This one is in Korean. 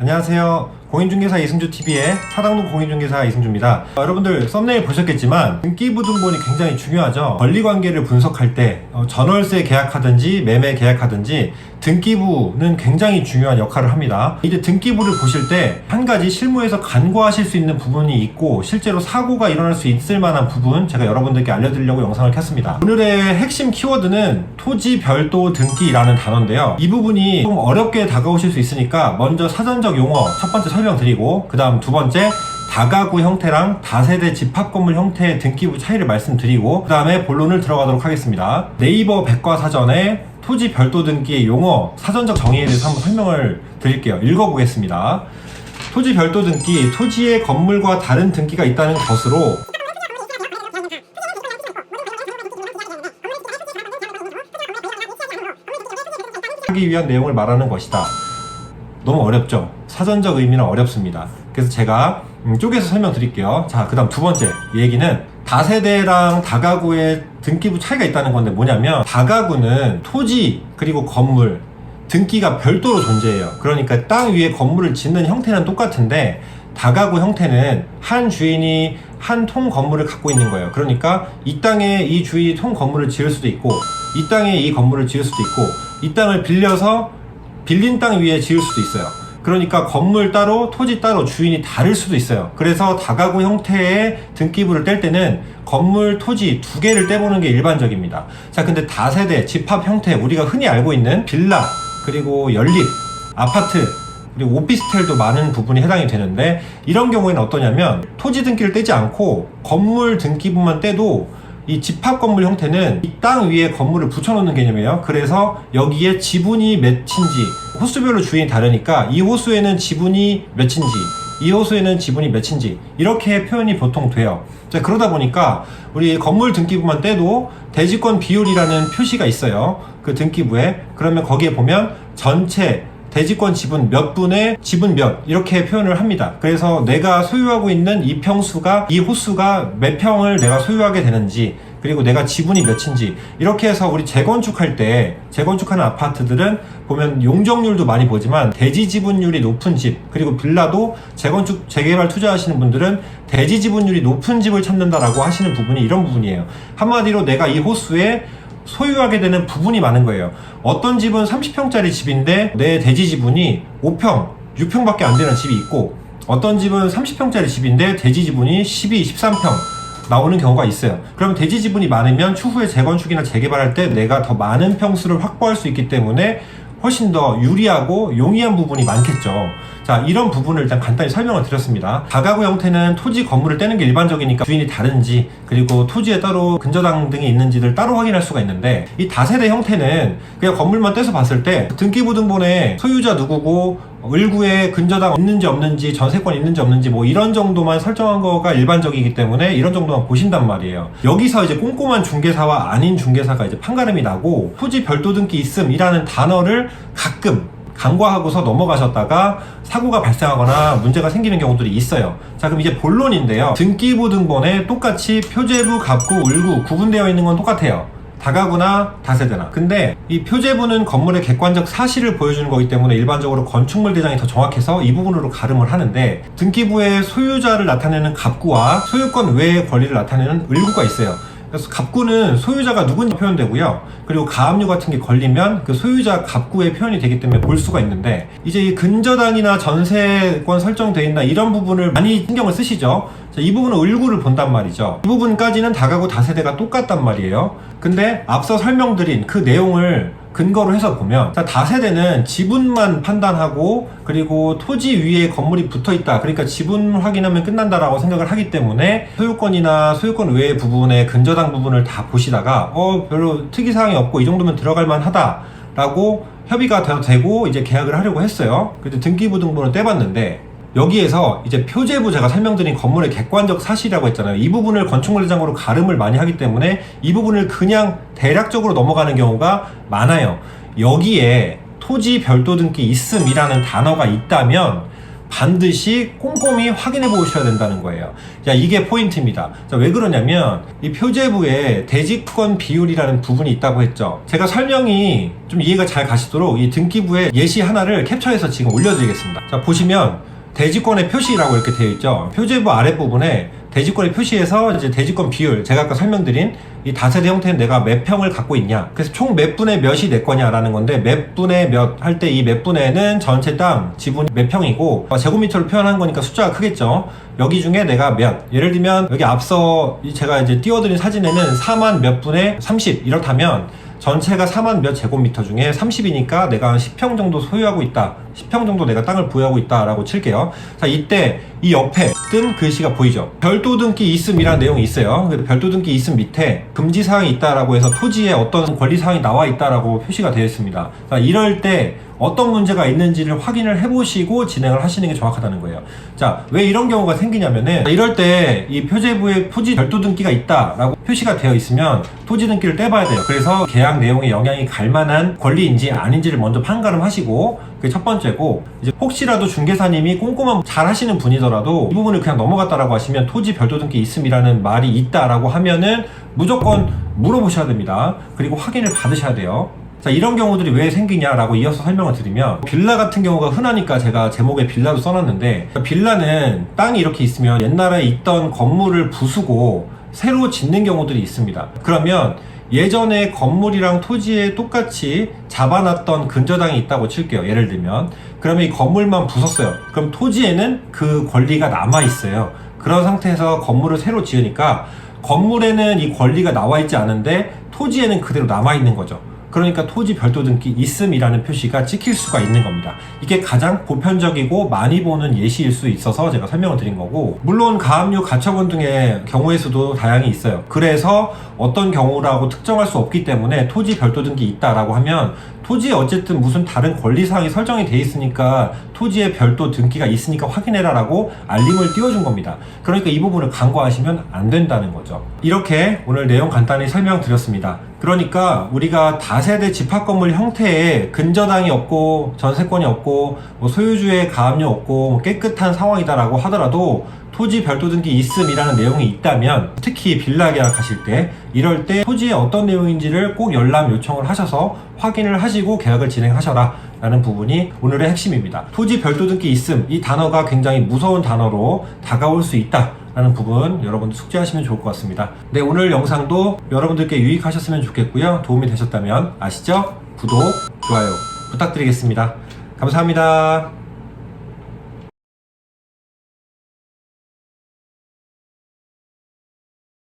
안녕하세요. 공인중개사 이승주 TV의 사당동 공인중개사 이승주입니다. 어, 여러분들 썸네일 보셨겠지만 등기부등본이 굉장히 중요하죠. 권리관계를 분석할 때 어, 전월세 계약하든지 매매 계약하든지 등기부는 굉장히 중요한 역할을 합니다. 이제 등기부를 보실 때 한 가지 실무에서 간과하실 수 있는 부분이 있고 실제로 사고가 일어날 수 있을 만한 부분 제가 여러분들께 알려드리려고 영상을 켰습니다. 오늘의 핵심 키워드는 토지 별도 등기라는 단어인데요. 이 부분이 좀 어렵게 다가오실 수 있으니까 먼저 사전적 용어 첫 번째 설 명드리고 그 다음 두 번째 다가구 형태랑 다세대 집합 건물 형태의 등기부 차이를 말씀드리고 그 다음에 본론을 들어가도록 하겠습니다. 네이버 백과사전에 토지 별도 등기의 용어 사전적 정의에 대해서 한번 설명을 드릴게요. 읽어보겠습니다. 토지 별도 등기, 토지의 건물과 다른 등기가 있다는 것으로 하기 위한 내용을 말하는 것이다. 너무 어렵죠? 사전적 의미는 어렵습니다. 그래서 제가 음, 쪼개서 설명드릴게요. 자, 그 다음 두 번째 얘기는 다세대랑 다가구의 등기부 차이가 있다는 건데 뭐냐면 다가구는 토지 그리고 건물 등기가 별도로 존재해요. 그러니까 땅 위에 건물을 짓는 형태는 똑같은데 다가구 형태는 한 주인이 한 통 건물을 갖고 있는 거예요. 그러니까 이 땅에 이 주인이 통 건물을 지을 수도 있고 이 땅에 이 건물을 지을 수도 있고 이 땅을 빌려서 빌린 땅 위에 지을 수도 있어요. 그러니까 건물 따로 토지 따로 주인이 다를 수도 있어요. 그래서 다가구 형태의 등기부를 뗄 때는 건물, 토지 두 개를 떼보는 게 일반적입니다. 자, 근데 다세대, 집합 형태, 우리가 흔히 알고 있는 빌라, 그리고 연립, 아파트, 그리고 오피스텔도 많은 부분이 해당이 되는데 이런 경우에는 어떠냐면 토지 등기를 떼지 않고 건물 등기부만 떼도 이 집합 건물 형태는 이 땅 위에 건물을 붙여놓는 개념이에요. 그래서 여기에 지분이 몇인지 호수별로 주인이 다르니까 이 호수에는 지분이 몇인지 이 호수에는 지분이 몇인지 이렇게 표현이 보통 돼요. 자, 그러다 보니까 우리 건물 등기부만 떼도 대지권 비율이라는 표시가 있어요. 그 등기부에 그러면 거기에 보면 전체 대지권 지분 몇 분의 지분 몇 이렇게 표현을 합니다. 그래서 내가 소유하고 있는 이 평수가 이 호수가 몇 평을 내가 소유하게 되는지 그리고 내가 지분이 몇인지 이렇게 해서 우리 재건축할 때 재건축하는 아파트들은 보면 용적률도 많이 보지만 대지 지분율이 높은 집 그리고 빌라도 재건축 재개발 투자하시는 분들은 대지 지분율이 높은 집을 찾는다라고 하시는 부분이 이런 부분이에요. 한마디로 내가 이 호수에 소유하게 되는 부분이 많은 거예요. 어떤 집은 30평짜리 집인데 내 대지 지분이 5평, 6평밖에 안 되는 집이 있고 어떤 집은 30평짜리 집인데 대지 지분이 12, 13평 나오는 경우가 있어요. 그러면 대지 지분이 많으면 추후에 재건축이나 재개발할 때 내가 더 많은 평수를 확보할 수 있기 때문에 훨씬 더 유리하고 용이한 부분이 많겠죠. 자, 이런 부분을 일단 간단히 설명을 드렸습니다. 다가구 형태는 토지 건물을 떼는 게 일반적이니까 주인이 다른지, 그리고 토지에 따로 근저당 등이 있는지를 따로 확인할 수가 있는데, 이 다세대 형태는 그냥 건물만 떼서 봤을 때 등기부등본에 소유자 누구고, 을구에 근저당 있는지 없는지, 전세권 있는지 없는지 뭐 이런 정도만 설정한 거가 일반적이기 때문에 이런 정도만 보신단 말이에요. 여기서 이제 꼼꼼한 중개사와 아닌 중개사가 이제 판가름이 나고 토지 별도 등기 있음이라는 단어를 가끔 간과하고서 넘어가셨다가 사고가 발생하거나 문제가 생기는 경우들이 있어요. 자, 그럼 이제 본론인데요. 등기부 등본에 똑같이 표제부, 갑구, 을구 구분되어 있는 건 똑같아요. 다가구나 다세대나. 근데 이 표제부는 건물의 객관적 사실을 보여주는 거기 때문에 일반적으로 건축물 대장이 더 정확해서 이 부분으로 가름을 하는데 등기부의 소유자를 나타내는 갑구와 소유권 외의 권리를 나타내는 을구가 있어요. 그래서 갑구는 소유자가 누군지 표현되고요. 그리고 가압류 같은 게 걸리면 그 소유자 갑구의 표현이 되기 때문에 볼 수가 있는데 이제 이 근저당이나 전세권 설정돼 있나 이런 부분을 많이 신경을 쓰시죠. 자, 이 부분은 을구를 본단 말이죠. 이 부분까지는 다가구 다세대가 똑같단 말이에요. 근데 앞서 설명드린 그 내용을 근거로 해서 보면 자, 다세대는 지분만 판단하고 그리고 토지 위에 건물이 붙어 있다. 그러니까 지분 확인하면 끝난다라고 생각을 하기 때문에 소유권이나 소유권 외의 부분의 근저당 부분을 다 보시다가 어 별로 특이 사항이 없고 이 정도면 들어갈 만하다 라고 협의가 되- 되고 이제 계약을 하려고 했어요. 그때 등기부 등본을 떼봤는데 여기에서 이제 표제부 제가 설명드린 건물의 객관적 사실이라고 했잖아요. 이 부분을 건축물 대장으로 가름을 많이 하기 때문에 이 부분을 그냥 대략적으로 넘어가는 경우가 많아요. 여기에 토지 별도 등기 있음이라는 단어가 있다면 반드시 꼼꼼히 확인해 보셔야 된다는 거예요. 자, 이게 포인트입니다. 자, 왜 그러냐면 이 표제부에 대지권 비율이라는 부분이 있다고 했죠. 제가 설명이 좀 이해가 잘 가시도록 이 등기부에 예시 하나를 캡처해서 지금 올려드리겠습니다. 자, 보시면 대지권의 표시라고 이렇게 되어 있죠. 표제부 아랫부분에 대지권의 표시에서 이제 대지권 비율, 제가 아까 설명드린 이 다세대 형태는 내가 몇 평을 갖고 있냐. 그래서 총 몇 분의 몇이 내 거냐라는 건데 몇 분의 몇 할 때 이 몇 분의는 전체 땅 지분 몇 평이고 어, 제곱미터로 표현한 거니까 숫자가 크겠죠. 여기 중에 내가 몇. 예를 들면 여기 앞서 이 제가 이제 띄워드린 사진에는 4만 몇 분의 30 이렇다면 전체가 4만 몇 제곱미터 중에 30이니까 내가 한 10평 정도 소유하고 있다. 10평 정도 내가 땅을 보유하고 있다라고 칠게요. 자, 이때 이 옆에 뜬 글씨가 보이죠? 별도 등기 있음이라는 내용이 있어요. 별도 등기 있음 밑에 금지 사항이 있다라고 해서 토지에 어떤 권리 사항이 나와 있다라고 표시가 되어 있습니다. 자, 이럴 때 어떤 문제가 있는지를 확인을 해보시고 진행을 하시는 게 정확하다는 거예요. 자, 왜 이런 경우가 생기냐면은 이럴 때 이 표제부에 토지 별도 등기가 있다 라고 표시가 되어 있으면 토지 등기를 떼봐야 돼요. 그래서 계약 내용에 영향이 갈 만한 권리인지 아닌지를 먼저 판가름 하시고 그게 첫 번째고 이제 혹시라도 중개사님이 꼼꼼한 잘 하시는 분이더라도 이 부분을 그냥 넘어갔다라고 하시면 토지 별도 등기 있음이라는 말이 있다라고 하면은 무조건 물어보셔야 됩니다. 그리고 확인을 받으셔야 돼요. 자, 이런 경우들이 왜 생기냐라고 이어서 설명을 드리면 빌라 같은 경우가 흔하니까 제가 제목에 빌라도 써놨는데 빌라는 땅이 이렇게 있으면 옛날에 있던 건물을 부수고 새로 짓는 경우들이 있습니다. 그러면 예전에 건물이랑 토지에 똑같이 잡아놨던 근저당이 있다고 칠게요. 예를 들면 그러면 이 건물만 부쉈어요. 그럼 토지에는 그 권리가 남아 있어요. 그런 상태에서 건물을 새로 지으니까 건물에는 이 권리가 나와 있지 않은데 토지에는 그대로 남아 있는 거죠. 그러니까 토지 별도 등기 있음이라는 표시가 찍힐 수가 있는 겁니다. 이게 가장 보편적이고 많이 보는 예시일 수 있어서 제가 설명을 드린 거고 물론 가압류 가처분 등의 경우에서도 다양히 있어요. 그래서 어떤 경우라고 특정할 수 없기 때문에 토지 별도 등기 있다라고 하면 토지에 어쨌든 무슨 다른 권리사항이 설정이 돼 있으니까 토지에 별도 등기가 있으니까 확인해라라고 알림을 띄워준 겁니다. 그러니까 이 부분을 간과하시면 안 된다는 거죠. 이렇게 오늘 내용 간단히 설명드렸습니다. 그러니까 우리가 다세대 집합 건물 형태에 근저당이 없고 전세권이 없고 뭐 소유주의 가압류 없고 뭐 깨끗한 상황이다라고 하더라도 토지 별도 등기 있음이라는 내용이 있다면 특히 빌라 계약하실 때 이럴 때 토지에 어떤 내용인지를 꼭 열람 요청을 하셔서 확인을 하시고 계약을 진행하셔라 라는 부분이 오늘의 핵심입니다. 토지 별도 등기 있음 이 단어가 굉장히 무서운 단어로 다가올 수 있다 라는 부분 여러분들 숙지하시면 좋을 것 같습니다. 네, 오늘 영상도 여러분들께 유익하셨으면 좋겠고요. 도움이 되셨다면 아시죠? 구독, 좋아요 부탁드리겠습니다. 감사합니다.